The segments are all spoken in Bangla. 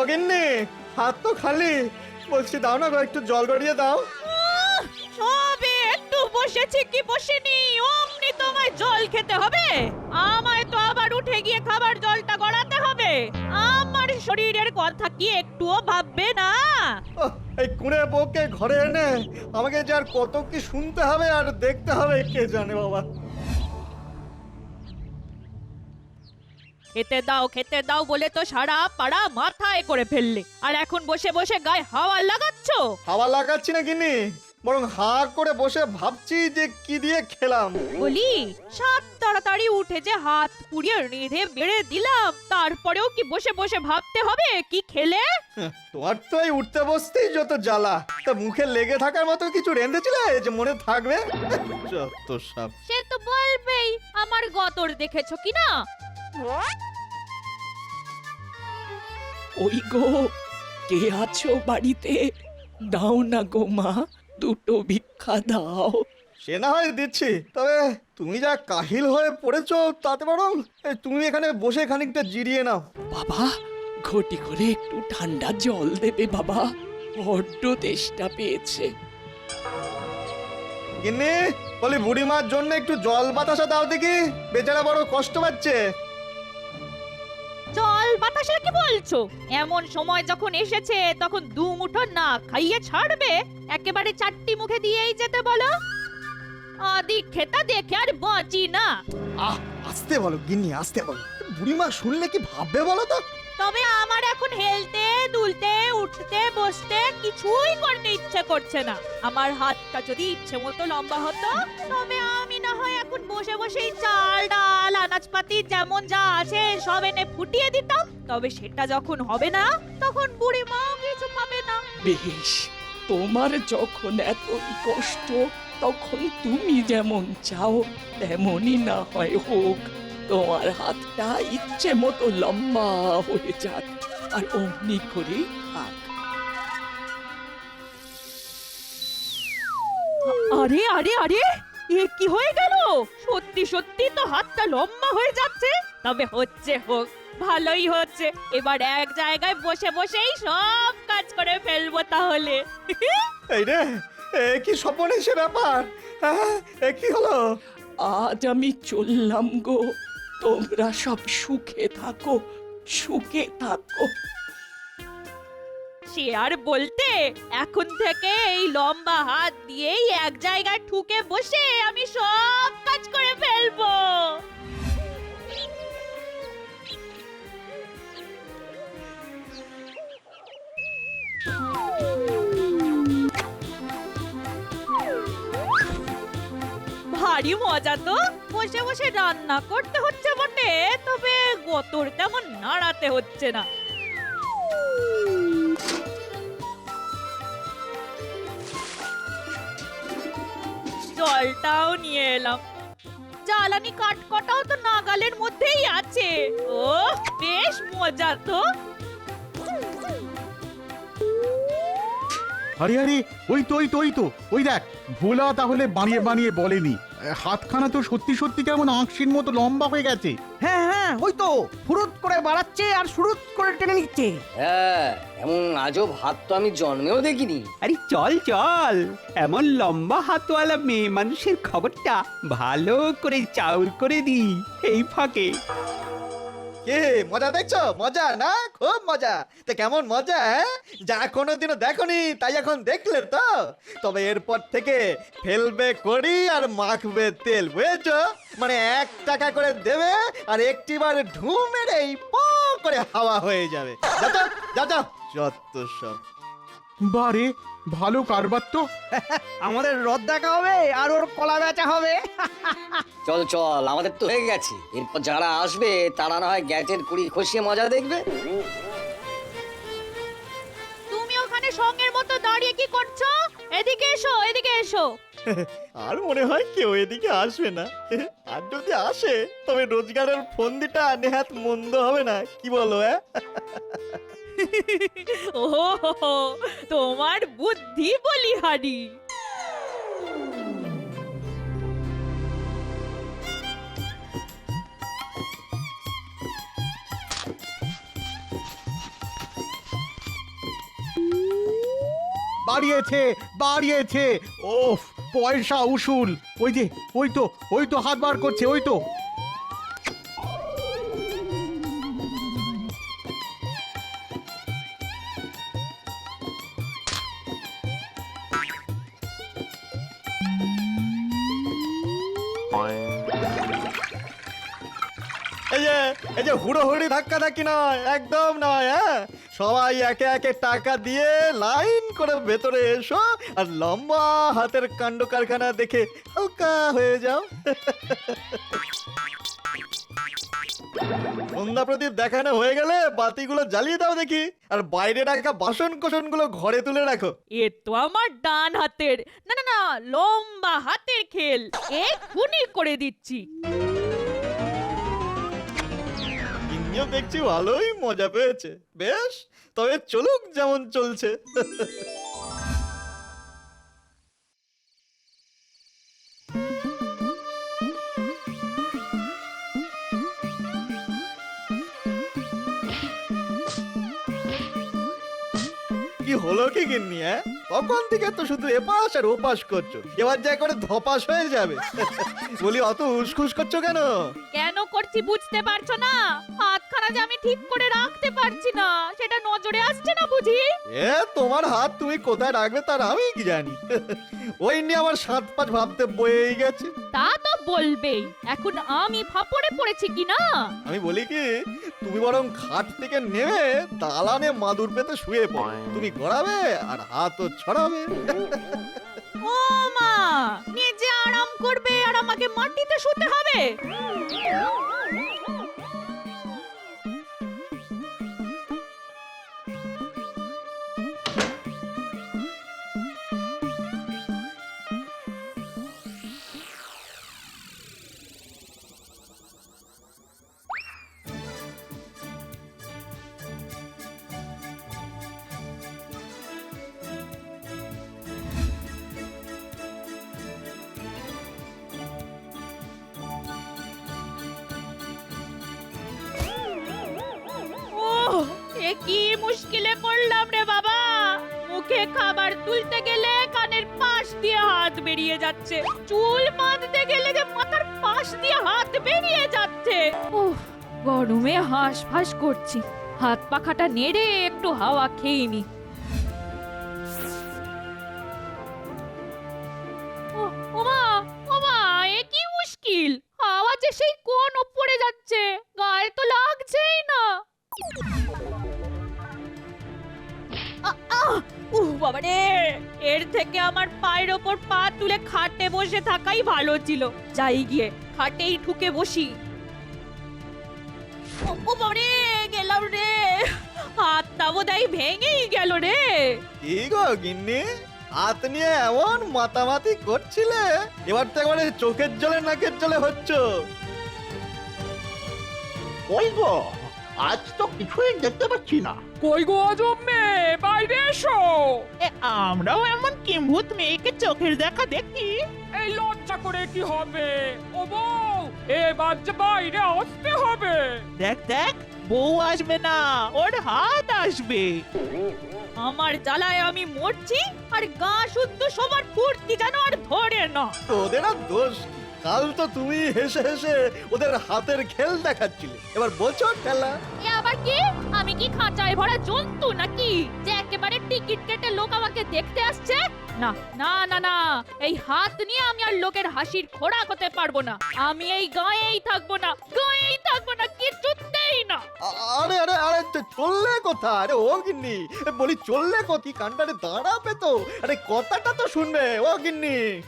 অগিন্নি হাত তো খালি। বলছি দাও না গো একটু জল গড়িয়ে দাও। সবে একটু বসেছি কি বসিনি? অমনি তোমায় জল খেতে হবে। আমায় তো আবার উঠে গিয়ে খাবার জলটা গড়াতে হবে। আমার শরীরের কথা কি একটুও ভাববে না? ওহ, এই কুঁড়ে বউকে ঘরে এনে আমাকে যে আর কত কি শুনতে হবে আর দেখতে হবে কে জানে বাবা। খেতে দাও খেতে দাও বলে তো সারা পাড়া মাথায় করে ফেললে। আর এখন বসে বসে গায়ে হাওয়া লাগাচ্ছ? হাওয়া লাগাচ্ছি না কিনি বরং হা করে বসে ভাবছি যে কি দিয়ে খেলাম। বলি সাত তাড়াতাড়ি উঠে যে হাত পুড়িয়ে রেঁধে বেড়ে দিলাম তারপরেও কি বসে বসে ভাবতে হবে কি খেলে? হ্যাঁ, তোমার তো এই উঠতে বসতেই যত জ্বালা। তা মুখে লেগে থাকার মতো কিছু রেঁধেছিলে যে মনে থাকবে? যত সব সে তো বলবেই আমার গতর দেখেছ কি না ওই গো কে আছো বাড়িতে? দাও না গো মা দুটো ভিক্ষা দাও। সে না হয় দিচ্ছি তবে তুমি যা কাহিল হয়ে পড়েছো তাতে বরং তুমি এখানে বসে খানিকটা জিরিয়ে নাও। বাবা ঘটি করে একটু ঠান্ডা জল দেবে বাবা বড্ড তেষ্টা পেয়েছে। গিন্নি বলি বুড়িমার জন্য একটু জল বাতাসা দাও দেখি বেচারা বড় কষ্ট পাচ্ছে। বাতাসের কি বলছো? এমন সময় যখন এসেছে তখন দু মুঠো না খাইয়ে ছাড়বে? একেবারে চারটি মুখে দিয়েই যেতে বলো। আদি খেতা দেখে আর বাঁচি না। আহ আসতে বলো গিন্নি আসতে বলো। বুড়িমা শুনলে কি ভাববে বলো তো? তবে আমার এখন হেলতে দুলতে উঠতে বসতে কিছুই করতে ইচ্ছে করছে না। আমার হাতটা যদি ইচ্ছে মতো লম্বা হতো তবে আমি না হয় এখন বসে বসেই চাল আনাজপাতি যেমন যা আছে সব এনে ফুটিয়ে দিতাম। তবে সেটা যখন হবে না তখন বুড়ি মাও কিছু পাবে না। বেশ তোমার যখন এতই কষ্ট তখন তুমি যেমন চাও তেমনই না হয় হোক। তোমার হাতটা ইচ্ছে মতো লম্বা হয়ে যাক আর অমনি করে থাক। আরে আরে আরে এ কি হয়ে গেল? সত্যি সত্যি তো হাতটা লম্বা হয়ে যাচ্ছে। তবে হচ্ছে হোক ভালোই হচ্ছে। এবার এক জায়গায় বসে বসেই সব কাজ করে ফেলব তাহলে। এই রে এ কি স্বপন সে ব্যাপার? হ্যাঁ এ কি হলো? আজ আমি চললাম গো। তোমরা সব সুখে থাকো সুখে থাকো। সে আর বলতে, এখন থেকে এই লম্বা হাত দিয়েই এক জায়গায় ঠুকে বসে আমি সব কাজ করে ফেলব। ভারী মজা তো, বসে বসে রান্না করতে হচ্ছে বটে, তবে গতর তেমন নাড়াতে হচ্ছে না। জলটাও নিয়ে এলাম। জ্বালানি কাঠকটাও তো নাগালের মধ্যেই আছে। ও বেশ মজা তো। আরে আরে, ওই তো ওই তো ওই তো। ওই দেখ, ভোলা তাহলে বানিয়ে বানিয়ে বলেনি। হাতখানা তো সত্যি সত্যি কেমন আঁকশির মতো লম্বা হয়ে গেছে। হ্যাঁ হ্যাঁ ওই তো ফুরুত করে বাড়াচ্ছে আর সুরুত করে টেনে নিচ্ছে। হ্যাঁ এমন আজব হাত তো আমি জন্মেও দেখিনি। আরে চল চল এমন লম্বা হাতওয়ালা মেয়ে মানুষের খবরটা ভালো করে চাউর করে দিই এই ফাঁকে। মজা দেখছ? মজা না? খুব মজা। তা কেমন মজা হ্যাঁ? যা কোনোদিনও দেখনি, তাই এখন দেখলে তো। তবে এরপর থেকে ফেলবে করি আর মাখবে তেল, বুঝেছ? মানে এক টাকা করে দেবে আর একটিবার ঢু মেরেই প করে হাওয়া হয়ে যাবে। যা যাও যাও। যত সব। বারে ভালো কারবার তো। আমাদের রদ দেখা হবে আর ওর কলা বেচা হবে। চল চল আমাদের তো হয়ে গেছে। এরপর যারা আসবে তারা না হয় গ্যাসের কুড়ি খসিয়ে মজা দেখবে। তুমি ওখানে সঙ্গের মতো দাঁড়িয়ে কি করছ? এদিকে এসো এদিকে এসো। আর মনে হয় কেউ এদিকে আসবে না। আর যদি আসে তবে রোজগারের ফন্দিটা নেহাত মন্দ হবে না কি বলো হ্যাঁ তোমার বুদ্ধি বলিহারি। বাড়িয়েছে বাড়িয়েছে। ওফ, পয়সা উসুল। ওই যে, ওই তো ওই তো হাত বার করছে, ওই তো। এই যে হুড়োহুড়ি ধাক্কা ধাক্কি নয়, একদম নয় হ্যাঁ? সবাই একে একে টাকা দিয়ে লাইন করে ভেতরে এসো আর লম্বা হাতের কাণ্ড কারখানা দেখে হালকা হয়ে যাও। সন্ধ্যা প্রদীপ দেখানো হয়ে গেলে বাতিগুলো জ্বালিয়ে দাও দেখি, আর বাইরে রাখা বাসন কোসনগুলো ঘরে তুলে রাখো। এ তো আমার ডান হাতের। না না না, লম্বা হাতের খেল। এক্ষুনি করে দিচ্ছি। ইন্নিও দেখছি ভালোই মজা পেয়েছে। বেশ, তবে চলুক যেমন চলছে। কি হলো কি গিন্নি হ্যাঁ? তখন থেকে তো শুধু এপাশ আর ওপাশ করছ? এবার যা করে ধপাস হয়ে যাবে। বলি, অত উসখুস করছ কেন? কেন করছি বুঝতে পারছ না? হাতখানা যে আমি ঠিক করে রাখতে পারছি না সেটা নজরে আসছে না বুঝি? এ তোমার হাত তুমি কোথায় রাখবে তার আমি কি জানি? ওই নিয়ে আমার সাত পাঁচ ভাবতে বয়েই গেছে। তা তো বলবেই এখন আমি ফাপড়ে পড়েছি কি না? আমি বলি কি তুমি বরং খাট থেকে নেমে দালানে মাদুর পেতে শুয়ে পড়ো। তুমি গড়াবে আর হাতও ছড়াবে। ও মা নিজে আরাম করবে আর আমাকে মাটিতে শুতে হবে? কি মুশকিলে পড়লাম রে বাবা? মুখে খাবার তুলতে গেলে কানের পাশ দিয়ে হাত বেরিয়ে যাচ্ছে। চুল বাঁধতে গেলে যে মাথার পাশ দিয়ে হাত বেরিয়ে যাচ্ছে। উফ, গরমে হাঁস ফাঁস করছি। হাত পাখাটা নেড়ে একটু হাওয়া খেয়ে নি। ওমা ওমা মুশকিল? হাওয়া যে সেই কোন ওপরে যাচ্ছে। গায়ে তো লাগছেই না। উহ বাবা রে এর থেকে আমার পায়ের ওপর পা তুলে খাটে বসে থাকাই ভালো ছিল। যাই গিয়ে খাটেই ঠুকে বসি। ও ও বাবা রে গেলাম রে। হাতটা বোধহয় ভেঙেই গেল রে। কি গো গিন্নি? হাত নিয়ে এমন মাতামাতি করছিলে? এবার তো একবারে চোখের জলে নাকের জলে হচ্ছ। ওই গো আজ তো কিছুই দেখতে পাচ্ছি না। কই গো মেয়ে? বাইরে এসো। আমরাও এমন কিম্ভূত মেয়েকে চোখের দেখা দেখি। এই লজ্জা করে কি হবে? ও বউ এবার যে বাইরে আসতে হবে। দেখ দেখ বউ আসবে না ওর হাত আসবে। আমার জ্বালায় আমি মরছি আর গা শুদ্ধ সবার ফুর্তি যেন আর ধরে না। আর দোষ? কাল তো তুমি হেসে হেসে ওদের হাতের খেল দেখাচ্ছিলে। এবার বলছো খেলা? এ আবার কি? আমি কি খাঁচায় ভরা জন্তু নাকি? যে একেবারে টিকিট কেটে লোক আমাকে দেখতে আসছে? না না না না। এই হাত নিয়ে আমি আর লোকের হাসির খোরাক হতে পারব না। আমি এই গায়েই থাকব না গায়েই থাকব না কিছুতেই না। আ- আরে আরে আরে চ- চললে কোথা আরে ও গিন্নি বলি চললে কতি কান্ডারে দাঁড়াবে তো? আরে কথাটা তো শুনবে ও গিন্নি।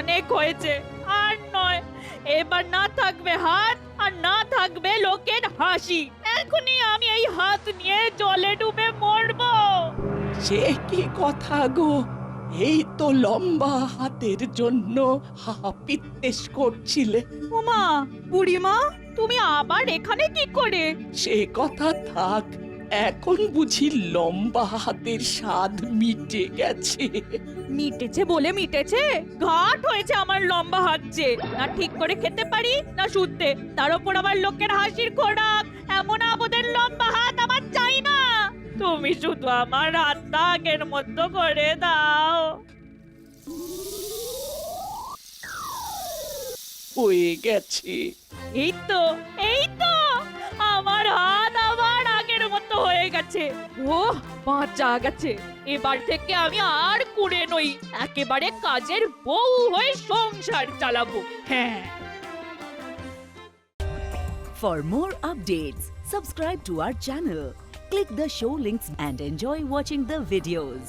অনেক হয়েছে আর নয় এবার না থাকবে হাত আর না থাকবে লোকের হাসি। এখনই আমি এই হাত নিয়ে জলে ডুবে মরবো। সে কি কথা গো? এই তো লম্বা হাতের জন্য হাপিত্তেশ করছিলে। ওমা বুড়িমা তুমি আবার এখানে কি করে? সে কথা থাক এখন বুঝি লম্বা হাতের স্বাদ মিটে গেছে। মিটেছে বলে মিটেছে। ঘাট হয়েছে আমার লম্বা হাত যে। না ঠিক করে খেতে পারি না শুনতে তার উপর আবার লোকের হাসির খোরাক। এমন আবদের লম্বা হাত আমার চাই না। তুমি শুধু আমার হাতটা আগের মতো করে দাও। হয়ে গেছে। এই তো এই তো। আমার হাত গেছে ও বাঁচা গেছে এবার থেকে আমি আর কুড়ে নই একেবারে কাজের বউ হয়ে সংসার চালাবো হ্যাঁ For more updates, subscribe to our channel, click the show links and enjoy watching the videos.